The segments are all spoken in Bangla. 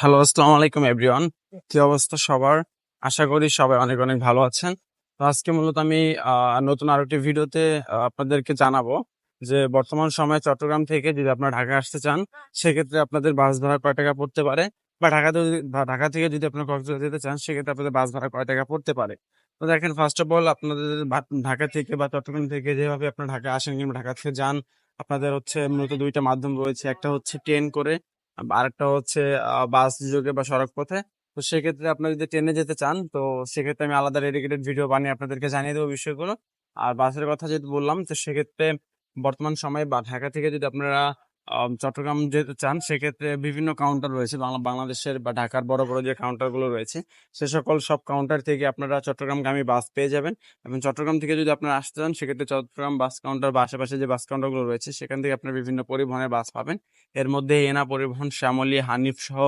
হ্যালো, আসসালামু আলাইকুম এভরিওয়ান। কি অবস্থা সবার? আশা করি সবাই অনেক অনেক ভালো আছেন। তো আজকে মূলত আমি নতুন আরও একটি ভিডিওতে আপনাদেরকে জানাব যে বর্তমান সময়ে চট্টগ্রাম থেকে যদি আপনারা ঢাকা আসতে চান, সেক্ষেত্রে আপনাদের বাস ভাড়া কয় টাকা পড়তে পারে? বা ঢাকাতে ঢাকা থেকে যদি আপনারা কক্সবাজার যেতে চান, সেক্ষেত্রে আপনাদের বাস ভাড়া কয় টাকা পড়তে পারে? তো দেখেন ফার্স্ট অফ অল আপনাদের ঢাকা থেকে বা চট্টগ্রাম থেকে যেভাবে আপনারা ঢাকা আসেন কিংবা ঢাকা থেকে যান, আপনাদের হচ্ছে মূলত দুইটা মাধ্যম রয়েছে। একটা হচ্ছে ট্রেন করে আরেকটা হচ্ছে বাস যোগে বা সড়ক পথে। তো সেক্ষেত্রে আপনারা যদি ট্রেনে যেতে চান, তো সেক্ষেত্রে আমি আলাদা ডেডিকেটেড ভিডিও বানিয়ে আপনাদেরকে জানিয়ে দেবো বিষয়গুলো। আর বাসের কথা যেহেতু বললাম, তো সেক্ষেত্রে বর্তমান সময়ে বা ঢাকা থেকে যদি আপনারা চট্টগ্রাম যেতে চান, সেক্ষেত্রে বিভিন্ন কাউন্টার রয়েছে। বাংলা বাংলাদেশের বা ঢাকার বড় বড় যে কাউন্টারগুলো রয়েছে, সে সকল সব কাউন্টার থেকে আপনারা চট্টগ্রামগামী বাস পেয়ে যাবেন এবং চট্টগ্রাম থেকে যদি আপনারা আসতে চান, সেক্ষেত্রে চট্টগ্রাম বাস কাউন্টার বা আশেপাশে যে বাস কাউন্টারগুলো রয়েছে, সেখান থেকে আপনারা বিভিন্ন পরিবহনের বাস পাবেন। এর মধ্যে এনা পরিবহন, শ্যামলী, হানিফ সহ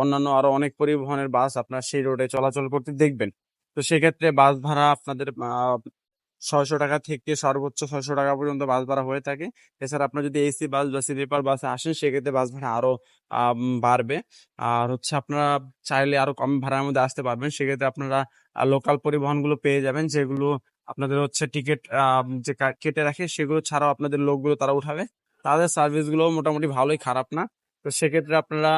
অন্যান্য আরও অনেক পরিবহনের বাস আপনার সেই রোডে চলাচল করতে দেখবেন। তো সেক্ষেত্রে বাস ভাড়া আপনাদের ছয়শো টাকা থেকে সর্বোচ্চ ছয়শো টাকা পর্যন্ত বাস ভাড়া হয়ে থাকে। এছাড়া আপনার যদি এসি বাস বা স্লিপার বাসে আসেন সেক্ষেত্রে বাস ভাড়া আরও আম, বাড়বে। আর হচ্ছে আপনারা চাইলে আরও কম ভাড়ার মধ্যে আসতে পারবেন। সেক্ষেত্রে আপনারা লোকাল পরিবহনগুলো পেয়ে যাবেন। যেগুলো আপনাদের হচ্ছে টিকিট যে কেটে রাখে সেগুলো ছাড়াও আপনাদের লোকগুলো তারা উঠাবে। তাদের সার্ভিসগুলো মোটামুটি ভালোই খারাপ না। তো সেক্ষেত্রে আপনারা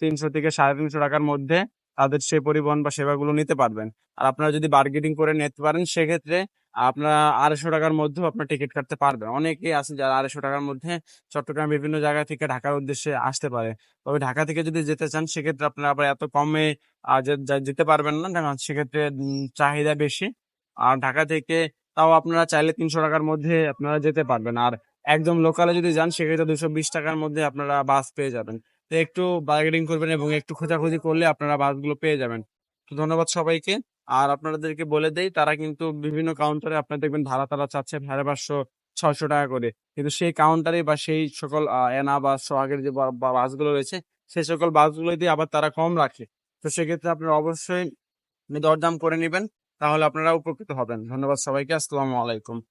তিনশো থেকে সাড়ে তিনশো টাকার মধ্যে তাদের সেই পরিবহন বা সেবাগুলো নিতে পারবেন। আর আপনারা যদি বার্গেনিং করে নিতে পারেন সেক্ষেত্রে আপনারা আড়াইশো টাকার মধ্যেও আপনার টিকিট কাটতে পারবেন। অনেকেই আছে যারা আড়াইশো টাকার মধ্যে চট্টগ্রাম বিভিন্ন জায়গা থেকে ঢাকার উদ্দেশ্যে আসতে পারে। তবে ঢাকা থেকে যদি যেতে চান, সেক্ষেত্রে আপনারা আবার এত কমে যেতে পারবেন না। সেক্ষেত্রে চাহিদা বেশি। আর ঢাকা থেকে তাও আপনারা চাইলে তিনশো টাকার মধ্যে আপনারা যেতে পারবেন। আর একদম লোকালে যদি যান, সেক্ষেত্রে দুশো বিশ টাকার মধ্যে আপনারা বাস পেয়ে যাবেন। তো একটু বার্গেনিং করবেন এবং একটু খোঁজাখুঁজি করলে আপনারা বাসগুলো পেয়ে যাবেন। তো ধন্যবাদ সবাইকে। আর আপনাদেরকে বলে দেই, তারা কিন্তু বিভিন্ন কাউন্টারে আপনারা দেখবেন ভাড়া তারা চাচ্ছে সাড়ে পাঁচশো, ছয়শো টাকা করে। কিন্তু সেই কাউন্টারে বা সেই সকল এনা বা সোহাগের যে বাসগুলো রয়েছে সেই সকল বাসগুলো দিয়ে আবার তারা কম রাখে। তো সেক্ষেত্রে আপনারা অবশ্যই দরদাম করে নেবেন, তাহলে আপনারা উপকৃত হবেন। ধন্যবাদ সবাইকে, আসসালামু আলাইকুম।